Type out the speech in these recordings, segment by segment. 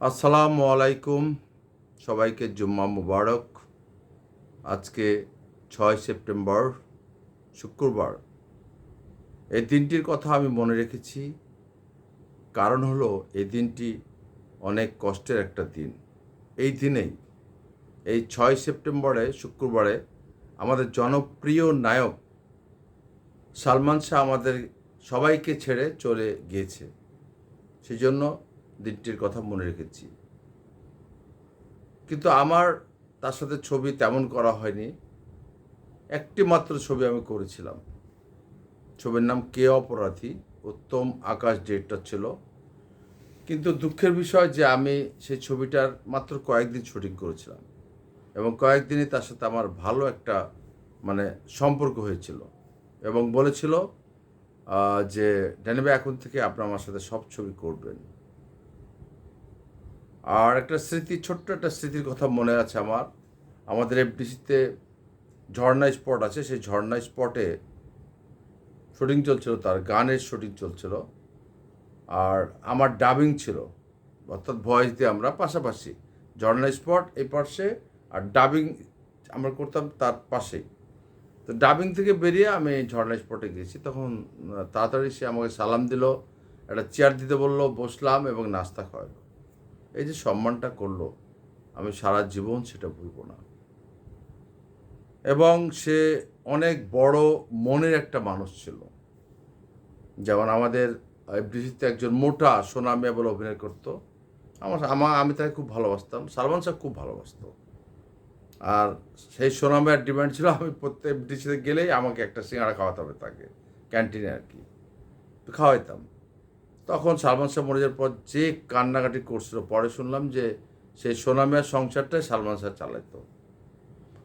আসসালামু আলাইকুম। সবাইকে জুম্মা মুবারক। আজকে ছয় সেপ্টেম্বর, শুক্রবার। এই দিনটির কথা আমি মনে রেখেছি। কারণ হলো, এই দিনটি অনেক কষ্টের একটা দিন। এই দিনেই, এই ছয় সেপ্টেম্বরে, শুক্রবারে, আমাদের জনপ্রিয় নায়ক সালমান শাহ আমাদের সবাইকে ছেড়ে চলে গিয়েছে। সেই জন্য দিনটির কথা মনে রেখেছি। কিন্তু আমার তার সাথে ছবি তেমন করা হয়নি। একটি মাত্র ছবি আমি করেছিলাম। ছবির নাম কে অপরাধী উত্তম আকাশ ডেটটা ছিল। কিন্তু দুঃখের বিষয় যে আমি সেই ছবিটার মাত্র কয়েকদিন শুটিং করেছিলাম এবং কয়েকদিনই তার সাথে আমার ভালো একটা মানে সম্পর্ক হয়েছিল এবং বলেছিল যে ড্যানিবে এখন থেকে আপনি আমার সাথে সব ছবি করবেন। আর একটা স্মৃতি, ছোট্ট একটা স্মৃতির কথা মনে আছে আমার। আমাদের এফডিসিতে ঝর্ণা স্পট আছে, সেই ঝর্ণা স্পটে শুটিং চলছিল, তার গানের শুটিং চলছিল। আর আমার ডাবিং ছিল, অর্থাৎ ভয়েস দিয়ে আমরা পাশাপাশি। ঝর্ণা স্পট এই পাশে আর ডাবিং আমরা করতাম তার পাশেই। তো ডাবিং থেকে বেরিয়ে আমি ঝর্ণা স্পটে গেছি তখন তাড়াতাড়ি সে আমাকে সালাম দিল, একটা চেয়ার দিতে বলল, বসলাম এবং নাস্তা খাওয়ালো। এই যে সম্মানটা করল, আমি সারা জীবন সেটা ভুলব না। এবং সে অনেক বড় মনের একটা মানুষ ছিল। যেমন আমাদের এফডিসিতে একজন মোটা সোনামিয়া বলে অভিনয় করতো। আমার আমার, আমি তাকে খুব ভালোবাসতাম, সালমান শাহ খুব ভালোবাসতো। আর সেই সোনামিয়ার ডিমান্ড ছিল, আমি প্রত্যেক এফডিসিতে গেলেই আমাকে একটা সিঙ্গাড়া খাওয়াতে হবে তাকে, ক্যান্টিনে আর কি। খাওয়াইতাম। তখন সালমান শাহ মরে যাওয়ার পর যে কান্নাকাটি করছিল, পরে শুনলাম যে সেই সোনামিয়ার সংসারটাই সালমান শাহ চালাইতো।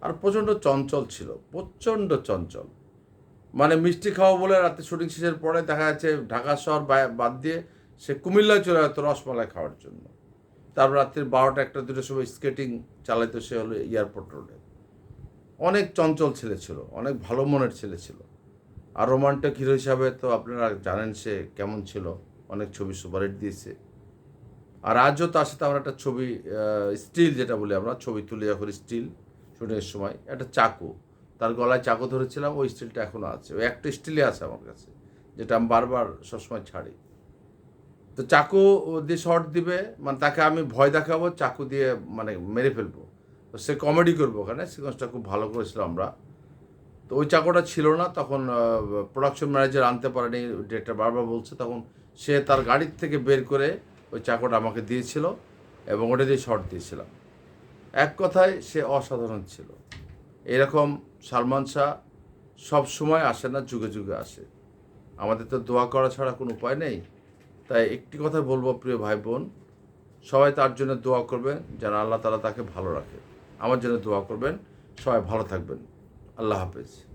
আর প্রচণ্ড চঞ্চল ছিল, প্রচণ্ড চঞ্চল। মানে মিষ্টি খাওয়া বলে রাতে শুটিং শেষের পরে দেখা যাচ্ছে ঢাকা শহর বাদ দিয়ে সে কুমিল্লায় চলে যেত রসমালাই খাওয়ার জন্য। তারপর রাত্রির বারোটা একটা দুটোর সময় স্কেটিং চালাইতো সে হলো এয়ারপোর্ট রোডে। অনেক চঞ্চল ছেলে ছিল, অনেক ভালো মনের ছেলে ছিল। আর রোমান্টিক হিরো হিসাবে তো আপনারা জানেন সে কেমন ছিল। অনেক ছবি সুপারহিট দিয়েছে। আর আজও তার সাথে আমরা একটা ছবি স্টিল যেটা বলি আমরা, ছবি তুলে যখন স্টিল শুটিংয়ের সময়, একটা চাকু। তার গলায় চাকু ধরেছিলাম, ওই স্টিলটা এখনও আছে। ওই একটা স্টিলে আছে আমার কাছে, যেটা আমি বারবার সবসময় ছাড়ি। তো চাকু দিয়ে শর্ট দিবে মানে তাকে আমি ভয় দেখাবো, চাকু দিয়ে মানে মেরে ফেলব। তো সে কমেডি করব ওখানে, সিকোয়েন্সটা খুব ভালো করেছিলাম আমরা। তো ওই চাকুটা ছিল না, তখন প্রোডাকশন ম্যানেজার আনতে পারেনি ডিরেক্টর বারবার বলছে, তখন সে তার গাড়ির থেকে বের করে ওই চাকরটা আমাকে দিয়েছিল এবং ওটা দিয়ে শর্ট দিয়েছিলাম। এক কথায় সে অসাধারণ ছিল। এরকম সালমান শাহ সব সময় আসে না, যুগে যুগে আসে। আমাদের তো দোয়া করা ছাড়া কোনো উপায় নেই। তাই একটি কথা বলব প্রিয় ভাই বোন সবাই তার জন্য দোয়া করবেন যেন আল্লাহ তালা তাকে ভালো রাখে। আমার জন্য দোয়া করবেন। সবাই ভালো থাকবেন। আল্লাহ হাফেজ।